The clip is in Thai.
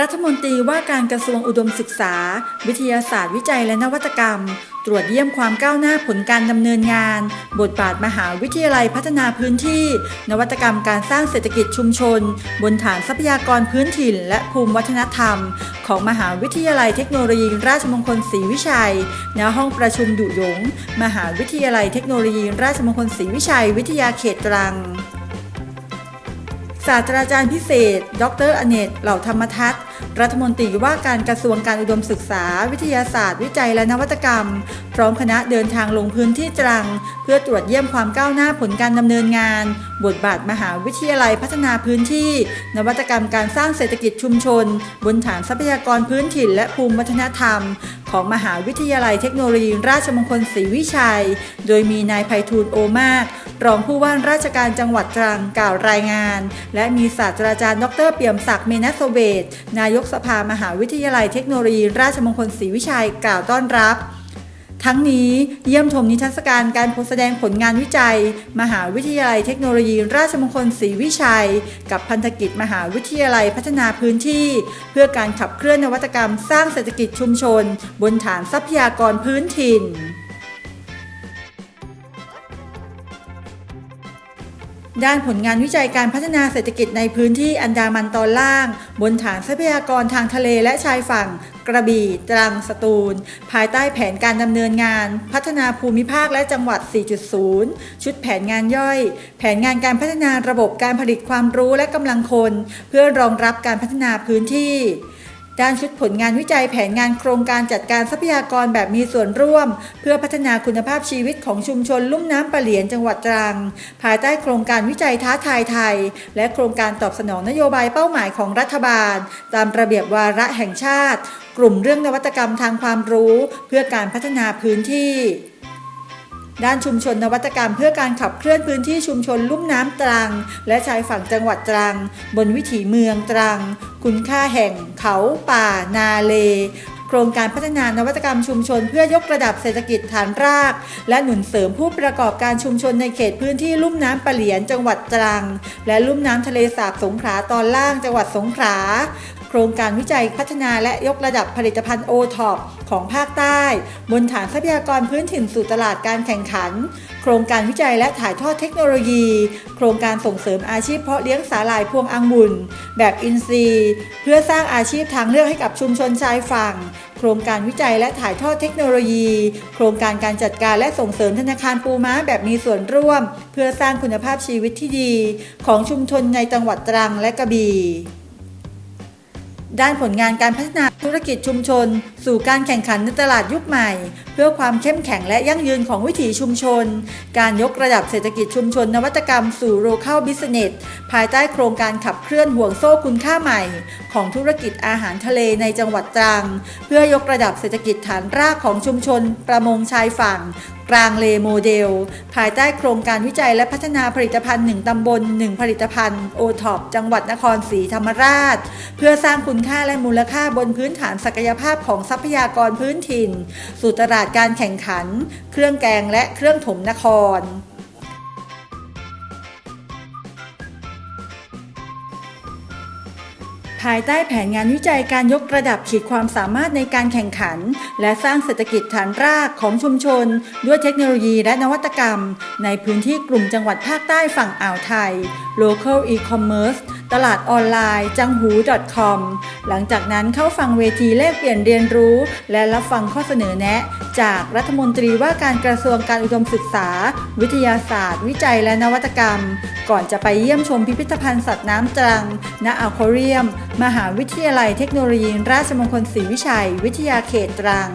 รัฐมนตรีว่าการกระทรวงอุดมศึกษา วิทยาศาสตร์วิจัยและนวัตกรรม ตรวจเยี่ยมความก้าวหน้าผลการดำเนินงาน บทบาทมหาวิทยาลัยพัฒนาพื้นที่ นวัตกรรมการสร้างเศรษฐกิจชุมชน บนฐานทรัพยากรพื้นถิ่น และภูมิวัฒนธรรม ของมหาวิทยาลัยเทคโนโลยีราชมงคลศรีวิชัยณห้องประชุมดุยง มหาวิทยาลัยเทคโนโลยีราชมงคลศรีวิชัย วิทยาเขตตรังศาสตราจารย์พิเศษ ดรอเนตเหล่าธรรมทัศน์ รัฐมนตรีว่าการกระทรวงการอุดมศึกษา วิทยาศาสตร์ วิจัยและนวัตกรรม พร้อมคณะเดินทางลงพื้นที่ตรัง เพื่อตรวจเยี่ยมความก้าวหน้าผลการดำเนินงาน บทบาทมหาวิทยาลัยพัฒนาพื้นที่ นวัตกรรมการสร้างเศรษฐกิจชุมชน บนฐานทรัพยากรพื้นถิ่น และภูมิวัฒนธรรม ของมหาวิทยาลัยเทคโนโลยี ราชมงคลศรีวิชัย โดยมีนายไพฑูรย์โอมาก รองผู้ว่าราชการจังหวัดตรังกล่าวรายงาน และมีศาสตราจารย์ ดร เปี่ยมศักดิ์เมนัสเวทนายยกสภามหาวิทยาลัยเทคโนโลยี ราชมงคลศรีวิชัยกล่าวต้อนรับ ทั้งนี้เยี่ยมชมนิทรรศการการแสดงผลงานวิจัย มหาวิทยาลัยเทคโนโลยี ราชมงคลศรีวิชัย กับพันธกิจมหาวิทยาลัยพัฒนาพื้นที่ เพื่อการขับเคลื่อนนวัตกรรมสร้างเศรษฐกิจชุมชน บนฐานทรัพยากรพื้นถิ่น ด้านผลงานวิจัยการพัฒนาเศรษฐกิจในพื้นที่อันดามันตอนล่าง บนฐานทรัพยากรทางทะเลและชายฝั่ง กระบี่ ตรัง สตูล ภายใต้แผนการดำเนินงาน พัฒนาภูมิภาคและจังหวัด 4.0 ชุดแผนงานย่อย แผนงานการพัฒนาระบบการผลิตความรู้และกำลังคน เพื่อรองรับการพัฒนาพื้นที่ ด้านชุดผลงานวิจัยแผนงานโครงการจัดการทรัพยากรแบบมีส่วนร่วม เพื่อพัฒนาคุณภาพชีวิตของชุมชนลุ่มน้ำปะเหลียนจังหวัดตรัง ภายใต้โครงการวิจัยท้าทายไทย และโครงการตอบสนองนโยบายเป้าหมายของรัฐบาล ตามระเบียบวาระแห่งชาติ กลุ่มเรื่องนวัตกรรมทางความรู้ เพื่อการพัฒนาพื้นที่ ด้านชุมชนนวัตกรรมเพื่อการขับเคลื่อนพื้นที่ชุมชนลุ่มน้ำตรัง และชายฝั่งจังหวัดตรัง บนวิถีเมืองตรัง คุณค่าแห่งเขาป่านาเลโครงการพัฒนานวัตกรรมชุมชนเพื่อยกระดับเศรษฐกิจฐานราก และหนุนเสริมผู้ประกอบการชุมชนในเขตพื้นที่ลุ่มน้ำปะเหลียนจังหวัดตรัง และลุ่มน้ำทะเลสาบสงขลาตอนล่างจังหวัดสงขลา รงการวิจัยพัฒนาและยกระดับผลิตภัณฑ์โอท็อปของภาคใต้ บนฐานทรัพยากรพื้นถิ่นสู่ตลาดการแข่งขัน โครงการวิจัยและถ่ายทอดเทคโนโลยี โครงการส่งเสริมอาชีพเพาะเลี้ยงสาหร่ายพวงอังุ่นแบบอินทรีย์ เพื่อสร้างอาชีพทางเลือกให้กับชุมชนชายฝั่ง โครงการวิจัยและถ่ายทอดเทคโนโลยี โครงการการจัดการและส่งเสริมธนาคารปูม้าแบบมีส่วนร่วม เพื่อสร้างคุณภาพชีวิตที่ดี ของชุมชนในจังหวัดตรังและกระบี่ ด้านผลงานการพัฒนาธุรกิจชุมชน สู่การแข่งขันในตลาดยุคใหม่ เพื่อความเข้มแข็งและยั่งยืนของวิถีชุมชน การยกระดับเศรษฐกิจชุมชนนวัตกรรมสู่ local business ภายใต้โครงการขับเคลื่อนห่วงโซ่คุณค่าใหม่ ของธุรกิจอาหารทะเลในจังหวัดตรัง เพื่อยกระดับเศรษฐกิจฐานรากของชุมชน ประมงชายฝั่งกลางเลโมเดล ภายใต้โครงการวิจัยและพัฒนาผลิตภัณฑ์1ตำบล 1 ผลิตภัณฑ์โอท็อปจังหวัดนครศรีธรรมราช เพื่อสร้างคุณค่าและมูลค่าบนพื้นฐานศักยภาพของทรัพยากรพื้นถิ่น สู่ตลาดการแข่งขัน เครื่องแกงและเครื่องถมนคร ภายใต้แผนงานวิจัยการยกระดับขีดความสามารถในการแข่งขัน และสร้างเศรษฐกิจฐานรากของชุมชน ด้วยเทคโนโลยีและนวัตกรรม ในพื้นที่กลุ่มจังหวัดภาคใต้ฝั่งอ่าวไทย Local E-commerce ตลาดออนไลน์จังหู .com หลังจากนั้นเข้าฟังเวทีแลกเปลี่ยนเรียนรู้ และรับฟังข้อเสนอแนะ จากรัฐมนตรีว่าการกระทรวงการอุดมศึกษา วิทยาศาสตร์ วิจัยและนวัตกรรม ก่อนจะไปเยี่ยมชมพิพิธภัณฑ์สัตว์น้ำตรัง ณอควาเรียม มหาวิทยาลัยเทคโนโลยี ราชมงคลศรีวิชัย วิทยาเขตตรัง